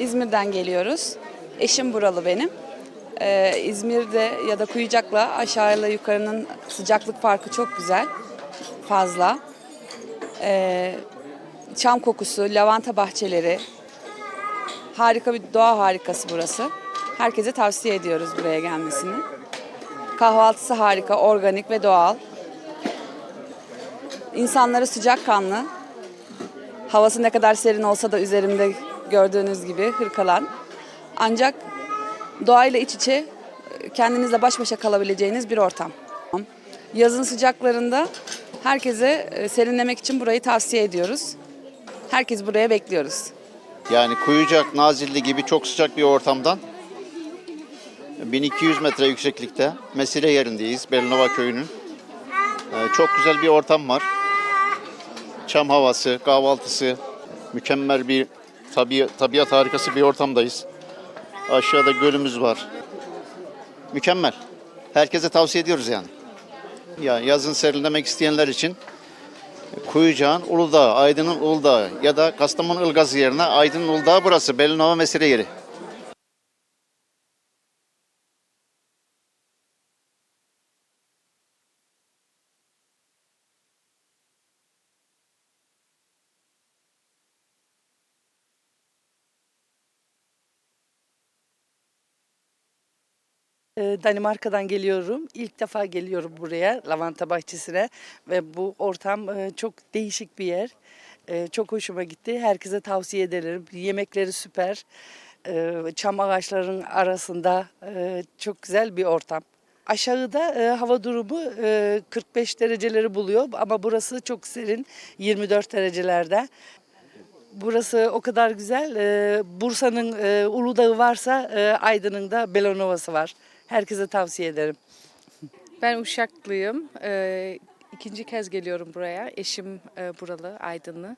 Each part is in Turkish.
İzmir'den geliyoruz. Eşim buralı benim. Ee, İzmir'de ya da Kuyucak'la aşağıyla yukarının sıcaklık farkı çok güzel. Fazla. Ee, çam kokusu, lavanta bahçeleri. Harika bir doğa harikası burası. Herkese tavsiye ediyoruz buraya gelmesini. Kahvaltısı harika, organik ve doğal. İnsanları sıcakkanlı. Havası ne kadar serin olsa da üzerimde gördüğünüz gibi hırkalan. Ancak doğayla iç içe kendinizle baş başa kalabileceğiniz bir ortam. Yazın sıcaklarında herkese e, serinlemek için burayı tavsiye ediyoruz. Herkes buraya bekliyoruz. Yani Kuyucak, Nazilli gibi çok sıcak bir ortamdan 1200 metre yükseklikte mesire yerindeyiz Belinova köyünün. Ee, Çok güzel bir ortam var. Çam havası, kahvaltısı, mükemmel bir tabi, tabiat harikası bir ortamdayız. Aşağıda gölümüz var. Mükemmel. Herkese tavsiye ediyoruz yani. Ya yazın serinlemek isteyenler için Kuyucağın Uludağ, Aydın'ın Uludağ ya da Kastamonu Ilgaz yerine Aydın'ın Uludağ burası. Belinova mesire yeri. Danimarka'dan geliyorum. İlk defa geliyorum buraya, lavanta bahçesine ve bu ortam e, çok değişik bir yer. E, Çok hoşuma gitti. Herkese tavsiye ederim. Yemekleri süper. E, Çam ağaçların arasında çok güzel bir ortam. Aşağıda e, hava durumu e, 45 dereceleri buluyor ama burası çok serin 24 derecelerde. Burası o kadar güzel. e, Bursa'nın e, Uludağ'ı varsa e, Aydın'ın da Belonova'sı var. Herkese tavsiye ederim. Ben Uşaklıyım. Ee, ikinci kez geliyorum buraya. Eşim e, buralı, Aydınlı.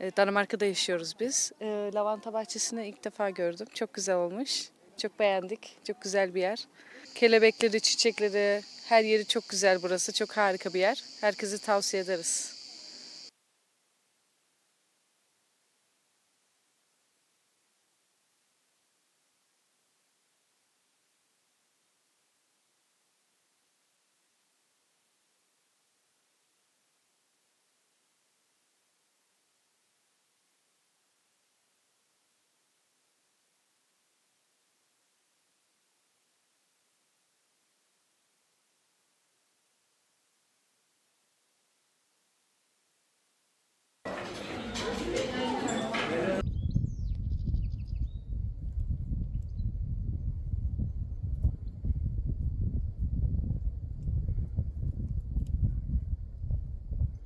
Ee, Danimarka'da yaşıyoruz biz. Ee, lavanta bahçesini ilk defa gördüm. Çok güzel olmuş. Çok beğendik. Çok güzel bir yer. Kelebekleri, çiçekleri, her yeri çok güzel burası. Çok harika bir yer. Herkese tavsiye ederiz.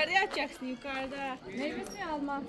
Yukarıda açacaksın yukarıda. Meyvesini almam.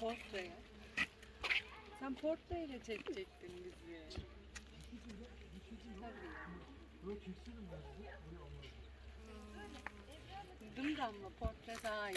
Portre. Sen portreyle çekecektin bizi. Tabii. Duydum da ama portre daha.